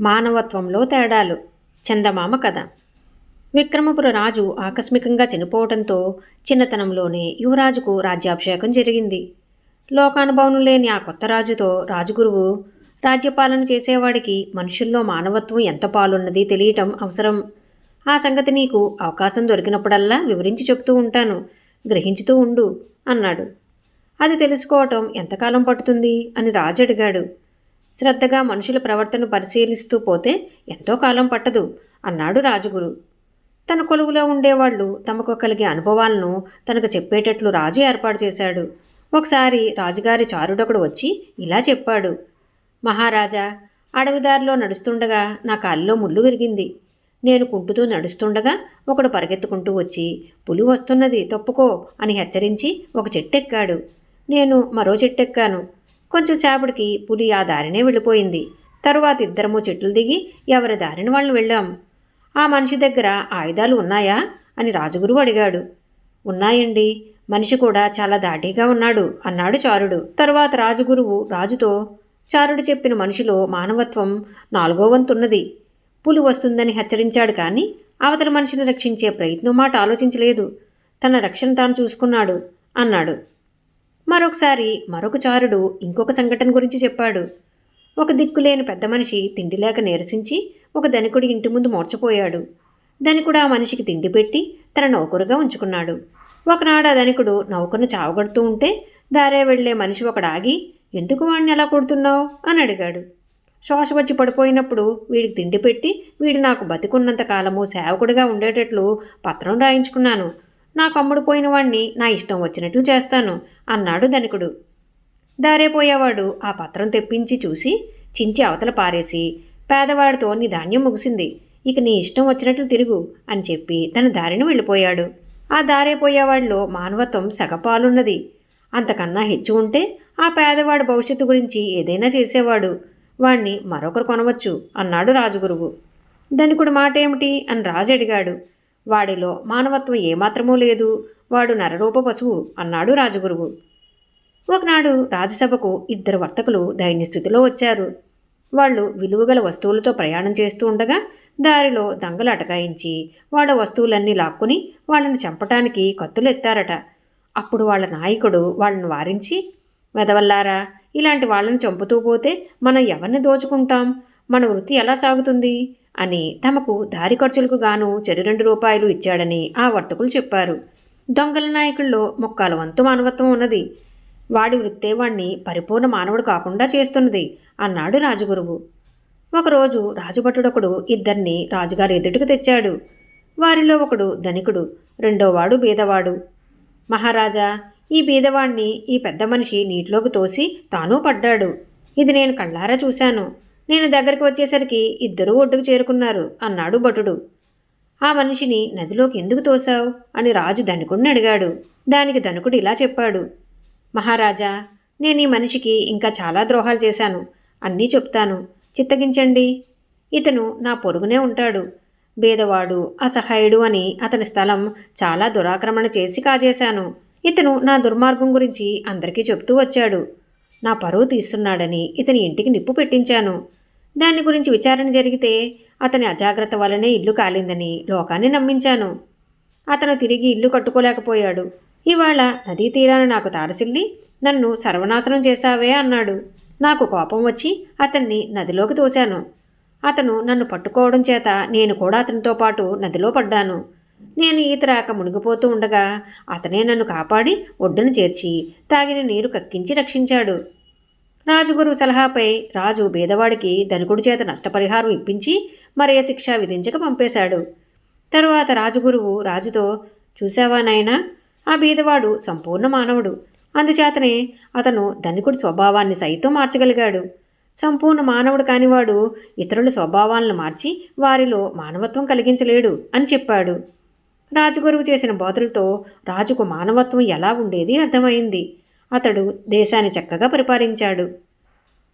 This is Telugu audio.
మానవత్వంలో తేడాలు. చందమామ కథ. విక్రమపుర రాజు ఆకస్మికంగా చనిపోవడంతో చిన్నతనంలోనే యువరాజుకు రాజ్యాభిషేకం జరిగింది. లోకానుభవం లేని ఆ కొత్త రాజుతో రాజుగురువు రాజ్యపాలన చేసేవాడికి మనుషుల్లో మానవత్వం ఎంత పాలున్నది తెలియటం అవసరం. ఆ సంగతి నీకు అవకాశం దొరికినప్పుడల్లా వివరించి చెప్తూ ఉంటాను గ్రహించుతూ ఉండు అన్నాడు. అది తెలుసుకోవటం ఎంతకాలం పడుతుంది అని రాజు అడిగాడు. శ్రద్ధగా మనుషుల ప్రవర్తన పరిశీలిస్తూ పోతే ఎంతో కాలం పట్టదు అన్నాడు రాజుగురు. తన కొలువులో ఉండేవాళ్ళు తమకు కలిగే అనుభవాలను తనకు చెప్పేటట్లు రాజు ఏర్పాటు చేశాడు. ఒకసారి రాజుగారి చారుడొకడు వచ్చి ఇలా చెప్పాడు. మహారాజా అడవిదారిలో నడుస్తుండగా నా కాల్లో ముళ్ళు విరిగింది. నేను కుంటుతూ నడుస్తుండగా ఒకడు పరిగెత్తుకుంటూ వచ్చి పులి వస్తున్నది తప్పుకో అని హెచ్చరించి ఒక చెట్టెక్కాడు. నేను మరో చెట్టెక్కాను. కొంచెం సేపటికి పులి ఆ దారినే వెళ్ళిపోయింది. తరువాత ఇద్దరము చెట్లు దిగి ఎవరి దారిని వాళ్ళు వెళ్ళాం. ఆ మనిషి దగ్గర ఆయుధాలు ఉన్నాయా? అని రాజుగురువు అడిగాడు. ఉన్నాయండి. మనిషి కూడా చాలా దాటిగా ఉన్నాడు అన్నాడు చారుడు. తరువాత రాజుగురువు రాజుతో చారుడు చెప్పిన మనిషిలో మానవత్వం నాలుగో వంతున్నది. పులి వస్తుందని హెచ్చరించాడు కానీ అవతల మనిషిని రక్షించే ప్రయత్నం మాట ఆలోచించలేదు. తన రక్షణ తాను చూసుకున్నాడు అన్నాడు. మరొకసారి మరొక చారుడు ఇంకొక సంఘటన గురించి చెప్పాడు. ఒక దిక్కులేని పెద్ద మనిషి తిండి లేక నీరసించి ఒక ధనికుడి ఇంటి ముందు మోర్చపోయాడు. ధనికుడు ఆ మనిషికి తిండి పెట్టి తన నౌకరుగా ఉంచుకున్నాడు. ఒకనాడు ఆ ధనికుడు నౌకరును చావగడుతూ ఉంటే దారే వెళ్ళే మనిషి ఒకడు ఆగి ఎందుకు వాడిని ఎలా కొడుతున్నావు? అని అడిగాడు. శోష వచ్చి పడిపోయినప్పుడు వీడికి తిండి పెట్టి వీడు నాకు బతికున్నంత కాలము సేవకుడిగా ఉండేటట్లు పత్రం రాయించుకున్నాను. నాకు అమ్ముడుపోయిన వాణ్ణి నా ఇష్టం వచ్చినట్లు చేస్తాను అన్నాడు ధనికుడు. దారేపోయేవాడు ఆ పత్రం తెప్పించి చూసి చించి అవతల పారేసి పేదవాడితో నీ ధాన్యం ముగిసింది. ఇక నీ ఇష్టం వచ్చినట్లు తిరుగు అని చెప్పి తన దారిని వెళ్ళిపోయాడు. ఆ దారేపోయేవాడిలో మానవత్వం సగపాలున్నది. అంతకన్నా హెచ్చు ఉంటే ఆ పేదవాడు భవిష్యత్తు గురించి ఏదైనా చేసేవాడు. వాణ్ణి మరొకరు కొనవచ్చు అన్నాడు రాజుగురువు. ధనికుడు మాట ఏమిటి అని రాజు అడిగాడు. వాడిలో మానవత్వం ఏమాత్రమూ లేదు. వాడు నరరూప పశువు అన్నాడు రాజగురువు. ఒకనాడు రాజసభకు ఇద్దరు వర్తకులు దైన్యస్థితిలో వచ్చారు. వాళ్ళు విలువగల వస్తువులతో ప్రయాణం చేస్తూ ఉండగా దారిలో దంగలు అటకాయించి వాళ్ళ వస్తువులన్నీ లాక్కుని వాళ్ళని చంపటానికి కత్తులు ఎత్తారట అప్పుడు వాళ్ళ నాయకుడు వాళ్ళని వారించి వెదవల్లారా ఇలాంటి వాళ్ళని చంపుతూ పోతే మనం ఎవరిని దోచుకుంటాం? మన వృత్తి ఎలా సాగుతుంది? అని తమకు దారి ఖర్చులకు గాను చెరు రెండు రూపాయలు ఇచ్చాడని ఆ వర్తకులు చెప్పారు. దొంగల నాయకుల్లో ముక్కాల వంతు మానవత్వం ఉన్నది. వాడి వృత్తే వాణ్ణి పరిపూర్ణ మానవుడు కాకుండా చేస్తున్నది అన్నాడు రాజగురువు. ఒకరోజు రాజభటుడొకడు ఇద్దరిని రాజుగారి ఎదుటికి తెచ్చాడు. వారిలో ఒకడు ధనికుడు రెండోవాడు బీదవాడు. మహారాజా ఈ బీదవాణ్ణి ఈ పెద్ద మనిషి నీటిలోకి తోసి తానూ పడ్డాడు. ఇది నేను కళ్ళారా చూశాను. నేను దగ్గరికి వచ్చేసరికి ఇద్దరూ ఒడ్డుకు చేరుకున్నారు అన్నాడు భటుడు. ఆ మనిషిని నదిలోకి ఎందుకు తోశావు? అని రాజు ధనుకుడిని అడిగాడు. దానికి ధనుకుడు ఇలా చెప్పాడు. మహారాజా నేను ఈ మనిషికి ఇంకా చాలా ద్రోహాలు చేశాను. అన్నీ చెప్తాను. చిత్తగించండి. ఇతను నా పొరుగునే ఉంటాడు. బేదవాడు అసహాయుడు అని అతని స్థలం చాలా దురాక్రమణ చేసి కాజేశాను. ఇతను నా దుర్మార్గం గురించి అందరికీ చెప్తూ వచ్చాడు. నా పరువు తీస్తున్నాడని ఇతని ఇంటికి నిప్పు పెట్టించాను. దాని గురించి విచారణ జరిగితే అతని అజాగ్రత్త వల్లనే ఇల్లు కాలిందని లోకాన్ని నమ్మించాను. అతను తిరిగి ఇల్లు కట్టుకోలేకపోయాడు. ఇవాళ నదీ తీరాన నాకు తారసిల్లి నన్ను సర్వనాశనం చేశావే అన్నాడు. నాకు కోపం వచ్చి అతన్ని నదిలోకి తోశాను. అతను నన్ను పట్టుకోవడం చేత నేను కూడా అతనితో పాటు నదిలో పడ్డాను. నేను ఈత రాక మునిగిపోతూ ఉండగా అతనే నన్ను కాపాడి ఒడ్డును చేర్చి తాగిన నీరు కక్కించి రక్షించాడు. రాజుగురు సలహాపై రాజు బీదవాడికి ధనికుడి చేత నష్టపరిహారం ఇప్పించి మరే శిక్ష విధించక పంపేశాడు. తరువాత రాజుగురువు రాజుతో చూశావా నాయనా ఆ బీదవాడు సంపూర్ణ మానవుడు. అందుచేతనే అతను ధనికుడి స్వభావాన్ని సైతం మార్చగలిగాడు. సంపూర్ణ మానవుడు కానివాడు ఇతరుల స్వభావాలను మార్చి వారిలో మానవత్వం కలిగించలేడు అని చెప్పాడు. రాజగురువు చేసిన బోధలతో రాజుకు మానవత్వం ఎలా ఉండేది అర్థమైంది. అతడు దేశాన్ని చక్కగా పరిపాలించాడు.